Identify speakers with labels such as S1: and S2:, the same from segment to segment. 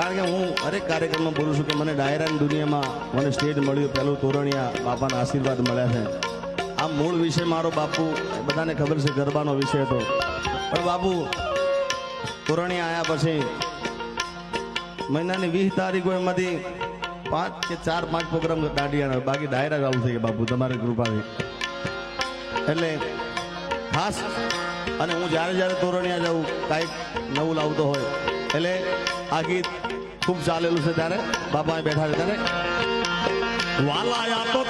S1: કારણ કે હું હરેક કાર્યક્રમમાં બોલું છું કે મને ડાયરાની દુનિયામાં મને સ્ટેજ મળ્યું. પહેલું તોરણિયા બાપાના આશીર્વાદ મળ્યા છે. આ મૂળ વિષય મારો બાપુ બધાને ખબર છે, ગરબાનો વિષય હતો. પણ બાપુ, તોરણિયા આવ્યા પછી મહિનાની વીસ તારીખો એમાંથી પાંચ કે ચાર, પાંચ પ્રોગ્રામ દાંડિયાના, બાકી ડાયરા ચાલુ થઈ ગયા બાપુ, તમારી કૃપાથી. એટલે ખાસ, અને હું જ્યારે જ્યારે તોરણિયા જાઉં, કાંઈક નવું લાવતો હોય. એટલે આ ગીત ખૂબ ચાલેલું છે ત્યારે. બાપા બેઠા છે ત્યારે. વાલાયા તો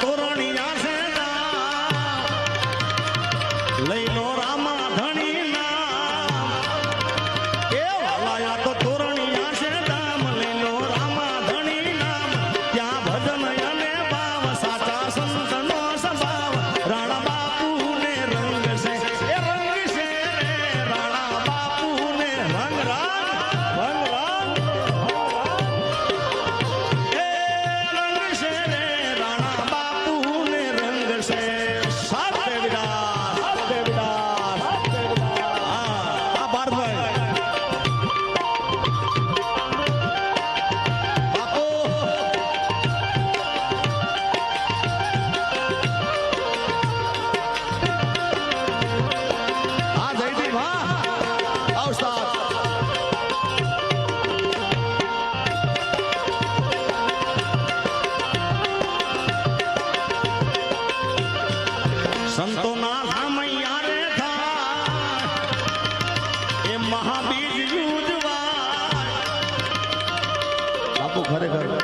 S1: ખરેખર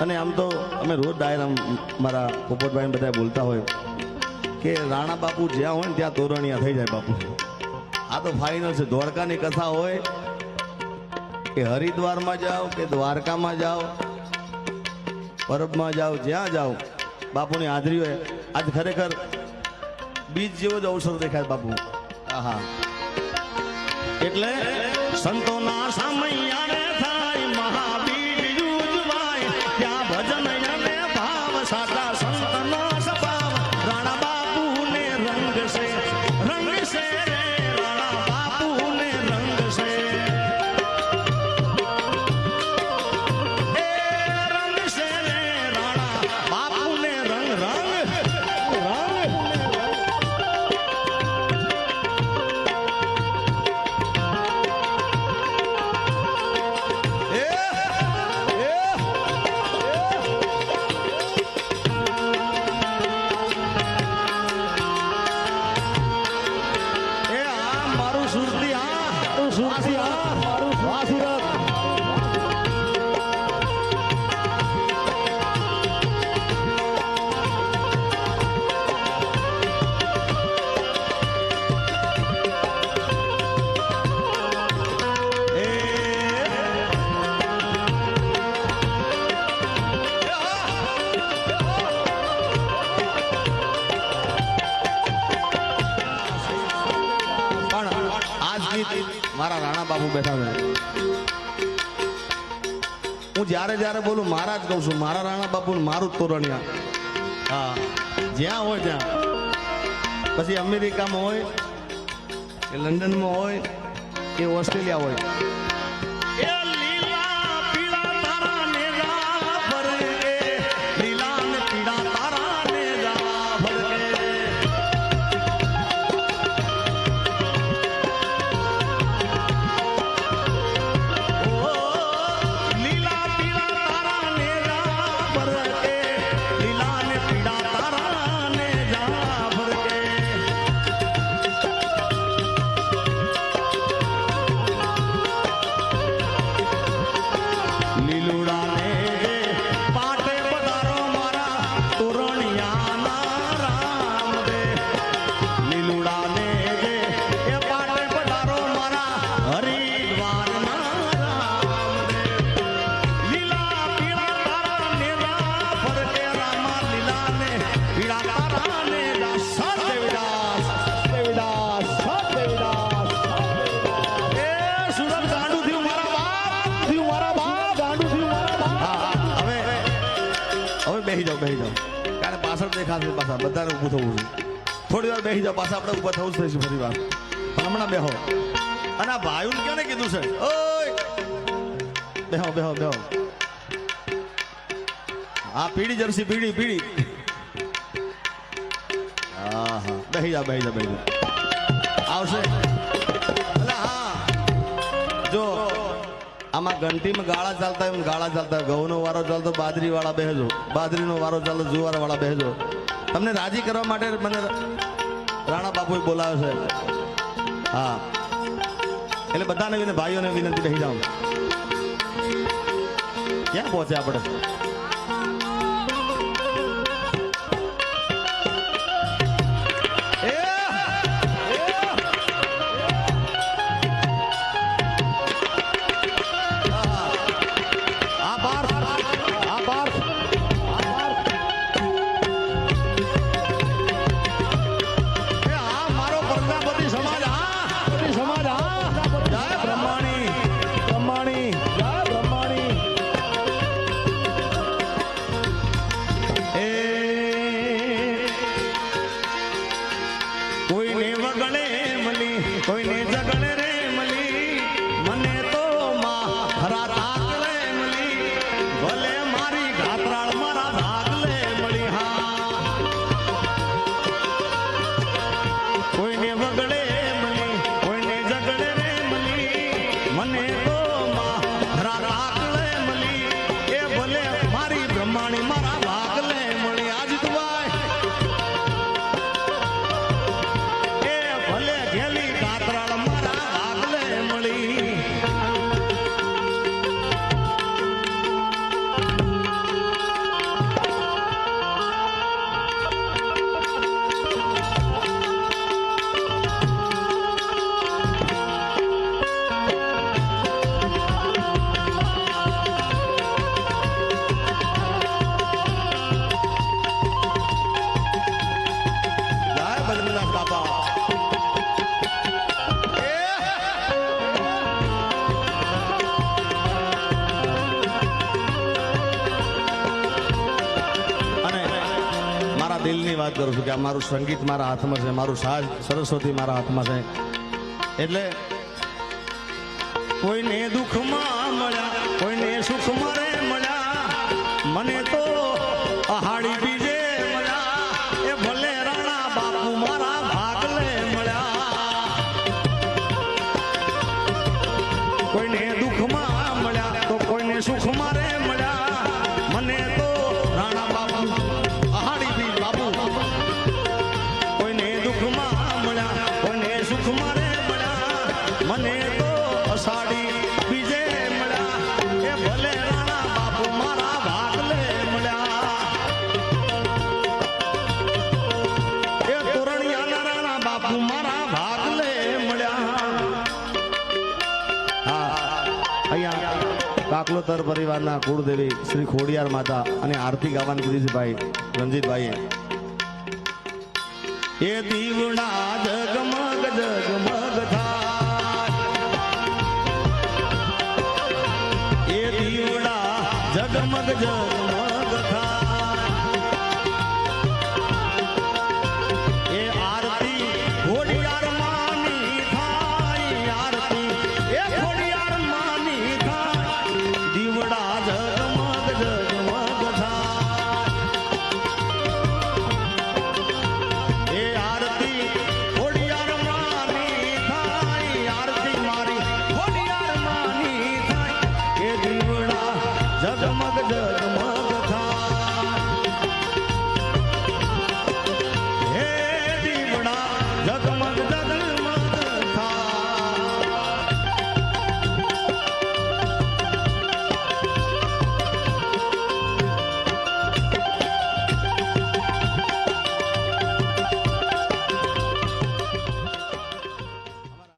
S1: અને આમ તો અમે રોજ ડાયરા મારા પોપટભાઈ બધા બોલતા હોય કે રાણા બાપુ જ્યાં હોય ને ત્યાં તોરણિયા થઈ જાય બાપુ. આ તો ફાઇનલ છે. દ્વારકાની કથા હોય કે હરિદ્વારમાં જાઓ કે દ્વારકામાં જાઓ, પરબમાં જાઓ, જ્યાં જાઓ, બાપુની હાજરી હોય. આજ ખરેખર બીજ જેવો જ અવસર દેખાય બાપુ. આહા. એટલે સંતોના સામૈયા સુરતી વાહ સુરત મારા રાણા બાપુ બેઠા છે. હું જ્યારે જ્યારે બોલું મારા જ કહું છું, મારા રાણા બાપુ મારું જ હા, જ્યાં હોય ત્યાં. પછી અમેરિકામાં હોય કે લંડનમાં હોય કે ઓસ્ટ્રેલિયા હોય. બેસી જાઓ બેસી જાઓ. કારણ પાછળ દેખાશે પાછા બધાને ઊભું થવું છે. થોડી વાર બેસી જાઓ, પાછા આપણે ઊભા થવું જ થઈશું ફરી વાર. હમણાં બેહો. અને આ ભાઈઓને ક્યારે કીધું છે? ઓય! બેહો બેહો બેહો. આ પીડી જર્સી પીડી પીડી હા હા બેહી જા બેહી જા બેહી જા આવશે. હા. જો. આમાં ઘંટીમાં ગાળા ચાલતા એમ ગાળા ચાલતા ઘઉંનો વારો ચાલતો બાજરી વાળા બેહજો. બાજરીનો વારો ચાલતો જુવાર વાળા બેહજો. તમને રાજી કરવા માટે મને રાણા બાપુએ બોલાવ્યો છે. હા. એટલે બધાને વિનંતી ભાઈઓને વિનંતી કહી જાઉં ક્યાં પહોંચે આપણે? કરું છું કે આ મારું સંગીત મારા હાથમાં છે, મારું સાજ સરસ્વતી મારા હાથમાં છે. એટલે કોઈને દુઃખમાં મળ્યા, કોઈને સુખમાં રે મળ્યા, મને અષાઢી બીજે મળ્યા. એ ભલે રાણા બાપુ મારા ભાગલે મળ્યા. એ તોરણિયાના રાણા બાપુ મારા કાકલોતર પરિવારના કુળદેવી શ્રી ખોડિયાર માતા અને આરતી ગાવાની કીધી છે એ દીવડા જગમગ જગમગ જગમગ